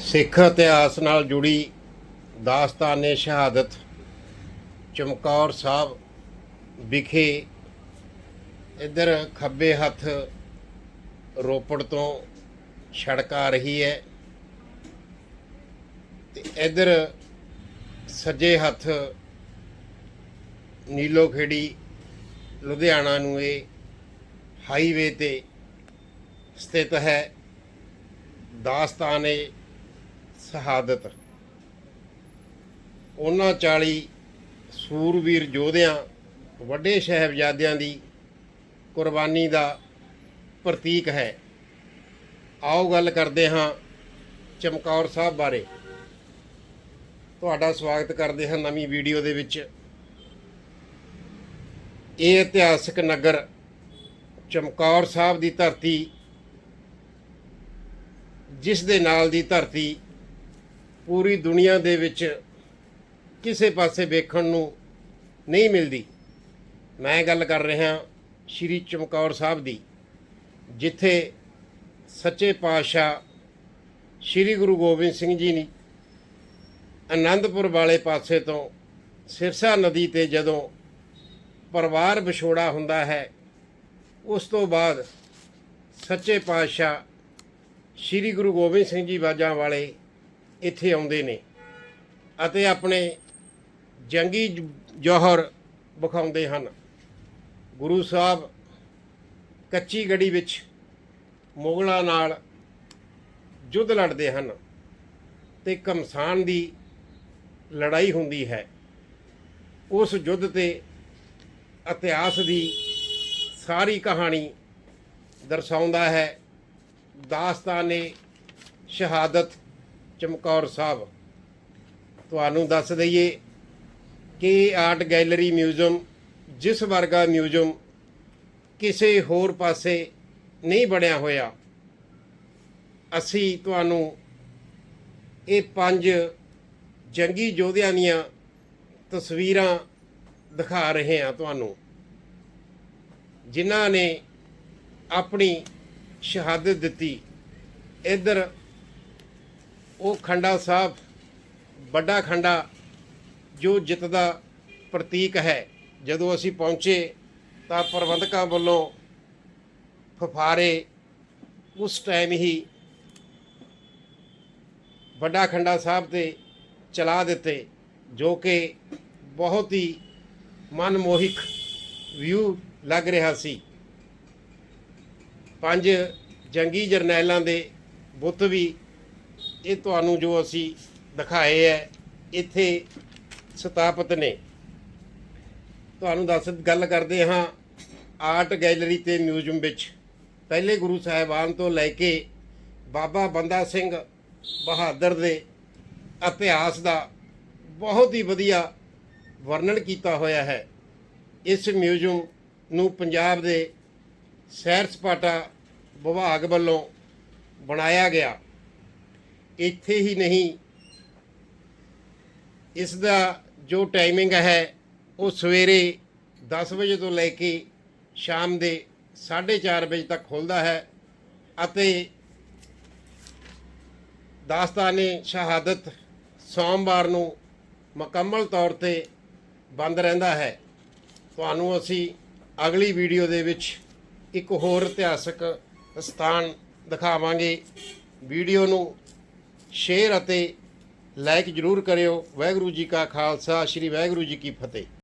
ਸਿੱਖ ਇਤਿਹਾਸ ਨਾਲ ਜੁੜੀ ਦਾਸਤਾਨੇ ਸ਼ਹਾਦਤ, ਚਮਕੌਰ ਸਾਹਿਬ ਵਿਖੇ ਇੱਧਰ ਖੱਬੇ ਹੱਥ ਰੋਪੜ ਤੋਂ ਸੜਕ ਆ ਰਹੀ ਹੈ ਤੇ ਇੱਧਰ ਸੱਜੇ ਹੱਥ ਨੀਲੋ ਖੇੜੀ ਲੁਧਿਆਣਾ ਨੂੰ ਇਹ ਹਾਈਵੇ ਤੇ ਸਥਿਤ ਹੈ। ਦਾਸਤਾਨੇ ਸ਼ਹਾਦਤ। ਉਹਨਾਂ 40 ਸੂਰਵੀਰ ਯੋਧਿਆਂ, ਵੱਡੇ ਸ਼ਹਿਬਜ਼ਾਦਿਆਂ ਦੀ ਕੁਰਬਾਨੀ ਦਾ ਪ੍ਰਤੀਕ ਹੈ। ਆਓ ਗੱਲ ਕਰਦੇ ਹਾਂ ਚਮਕੌਰ ਸਾਹਿਬ ਬਾਰੇ। ਤੁਹਾਡਾ ਸਵਾਗਤ ਕਰਦੇ ਹਾਂ ਨਵੀਂ ਵੀਡੀਓ ਦੇ ਵਿੱਚ। ਇਹ ਇਤਿਹਾਸਕ ਨਗਰ ਚਮਕੌਰ ਸਾਹਿਬ ਦੀ ਧਰਤੀ, ਜਿਸ ਦੇ ਨਾਲ ਦੀ ਧਰਤੀ ਪੂਰੀ ਦੁਨੀਆ ਦੇ ਵਿੱਚ ਕਿਸੇ ਪਾਸੇ ਵੇਖਣ ਨੂੰ ਨਹੀਂ ਮਿਲਦੀ। ਮੈਂ ਗੱਲ ਕਰ ਰਿਹਾ ਸ਼੍ਰੀ ਚਮਕੌਰ ਸਾਹਿਬ ਦੀ, ਜਿੱਥੇ ਸੱਚੇ ਪਾਤਸ਼ਾਹ ਸ਼੍ਰੀ ਗੁਰੂ ਗੋਬਿੰਦ ਸਿੰਘ ਜੀ ਨੇ ਆਨੰਦਪੁਰ ਵਾਲੇ ਪਾਸੇ ਤੋਂ ਸਿਰਸਾ ਨਦੀ ਤੇ ਜਦੋਂ ਪਰਿਵਾਰ ਵਿਛੋੜਾ ਹੁੰਦਾ ਹੈ, ਉਸ ਤੋਂ ਬਾਅਦ ਸੱਚੇ ਪਾਤਸ਼ਾਹ ਸ਼੍ਰੀ ਗੁਰੂ ਗੋਬਿੰਦ ਸਿੰਘ ਜੀ ਬਾਜਾਂ ਵਾਲੇ ਇੱਥੇ ਆਉਂਦੇ ਨੇ ਅਤੇ ਆਪਣੇ ਜੰਗੀ ਜੋਹਰ ਵਿਖਾਉਂਦੇ ਹਨ। ਗੁਰੂ ਸਾਹਿਬ ਕੱਚੀ ਗੜੀ ਵਿੱਚ ਮੁਗਲਾਂ ਨਾਲ ਯੁੱਧ ਲੜਦੇ ਹਨ ਤੇ ਕਮਸਾਨ ਦੀ ਲੜਾਈ ਹੁੰਦੀ ਹੈ। ਉਸ ਯੁੱਧ ਤੇ ਇਤਿਹਾਸ ਦੀ ਸਾਰੀ ਕਹਾਣੀ ਦਰਸਾਉਂਦਾ ਹੈ। ਦਾਸਤਾਨੇ ਸ਼ਹਾਦਤ ਚਮਕੌਰ ਸਾਹਿਬ, ਤੁਹਾਨੂੰ ਦੱਸ ਦਈਏ ਕਿ ਆਰਟ ਗੈਲਰੀ ਮਿਊਜ਼ੀਅਮ, ਜਿਸ ਵਰਗਾ ਮਿਊਜ਼ੀਅਮ ਕਿਸੇ ਹੋਰ ਪਾਸੇ ਨਹੀਂ ਬਣਿਆ ਹੋਇਆ, ਅਸੀਂ ਤੁਹਾਨੂੰ ਇਹ ਪੰਜ ਜੰਗੀ ਯੋਧਿਆਂ ਦੀਆਂ ਤਸਵੀਰਾਂ ਦਿਖਾ ਰਹੇ ਹਾਂ ਤੁਹਾਨੂੰ, ਜਿਨ੍ਹਾਂ ਨੇ ਆਪਣੀ ਸ਼ਹਾਦਤ ਦਿੱਤੀ ਇੱਧਰ ਉਹ ਖੰਡਾ ਸਾਹਿਬ, ਵੱਡਾ ਖੰਡਾ ਜੋ ਜਿੱਤ ਦਾ ਪ੍ਰਤੀਕ ਹੈ। ਜਦੋਂ ਅਸੀਂ ਪਹੁੰਚੇ ਤਾਂ ਪ੍ਰਬੰਧਕਾਂ ਵੱਲੋਂ ਫਫਾਰੇ ਉਸ ਟਾਈਮ ਹੀ ਵੱਡਾ ਖੰਡਾ ਸਾਹਿਬ ਤੇ ਚਲਾ ਦਿੱਤੇ, ਜੋ ਕਿ ਬਹੁਤ ਹੀ ਮਨਮੋਹਿਕ ਵਿਊ ਲੱਗ ਰਿਹਾ ਸੀ। ਪੰਜ ਜੰਗੀ ਜਰਨੈਲਾਂ ਦੇ ਬੁੱਤ ਵੀ ਇਹ ਤੁਹਾਨੂੰ ਜੋ ਅਸੀਂ ਦਿਖਾਏ ਹੈ, ਇੱਥੇ ਸਥਾਪਿਤ ਨੇ। ਤੁਹਾਨੂੰ ਦੱਸ ਗੱਲ ਕਰਦੇ ਹਾਂ ਆਰਟ ਗੈਲਰੀ ਤੇ ਮਿਊਜ਼ੀਅਮ ਵਿੱਚ। ਪਹਿਲੇ ਗੁਰੂ ਸਾਹਿਬਾਨ ਤੋਂ ਲੈ ਕੇ ਬਾਬਾ ਬੰਦਾ ਸਿੰਘ ਬਹਾਦਰ ਦੇ ਇਤਿਹਾਸ ਦਾ ਬਹੁਤ ਹੀ ਵਧੀਆ ਵਰਣਨ ਕੀਤਾ ਹੋਇਆ ਹੈ। ਇਸ ਮਿਊਜ਼ੀਅਮ ਨੂੰ ਪੰਜਾਬ ਦੇ ਸੈਰ ਸਪਾਟਾ ਵਿਭਾਗ ਵੱਲੋਂ ਬਣਾਇਆ ਗਿਆ। ਇੱਥੇ ਹੀ ਨਹੀਂ। ਇਸ ਦਾ ਜੋ ਟਾਈਮਿੰਗ ਹੈ, ਉਹ ਸਵੇਰੇ 10 ਵਜੇ ਤੋਂ ਲੈ ਕੇ ਸ਼ਾਮ ਦੇ 4:30 ਵਜੇ ਤੱਕ ਖੁੱਲਦਾ ਹੈ ਅਤੇ ਦਾਸਤਾਨੇ ਸ਼ਹਾਦਤ ਸੋਮਵਾਰ ਨੂੰ ਮੁਕੰਮਲ ਤੌਰ ਤੇ ਬੰਦ ਰਹਿੰਦਾ ਹੈ। ਤੁਹਾਨੂੰ ਅਸੀਂ ਅਗਲੀ ਵੀਡੀਓ ਦੇ ਵਿੱਚ ਇੱਕ ਹੋਰ ਇਤਿਹਾਸਕ ਸਥਾਨ ਦਿਖਾਵਾਂਗੇ। ਵੀਡੀਓ ਨੂੰ ਸ਼ੇਅਰ ਅਤੇ ਲਾਈਕ ਜਰੂਰ ਕਰਿਓ। ਵਾਹਿਗੁਰੂ ਜੀ ਕਾ ਖਾਲਸਾ ਸ੍ਰੀ ਵਾਹਿਗੁਰੂ ਜੀ ਕੀ ਫਤਿਹ।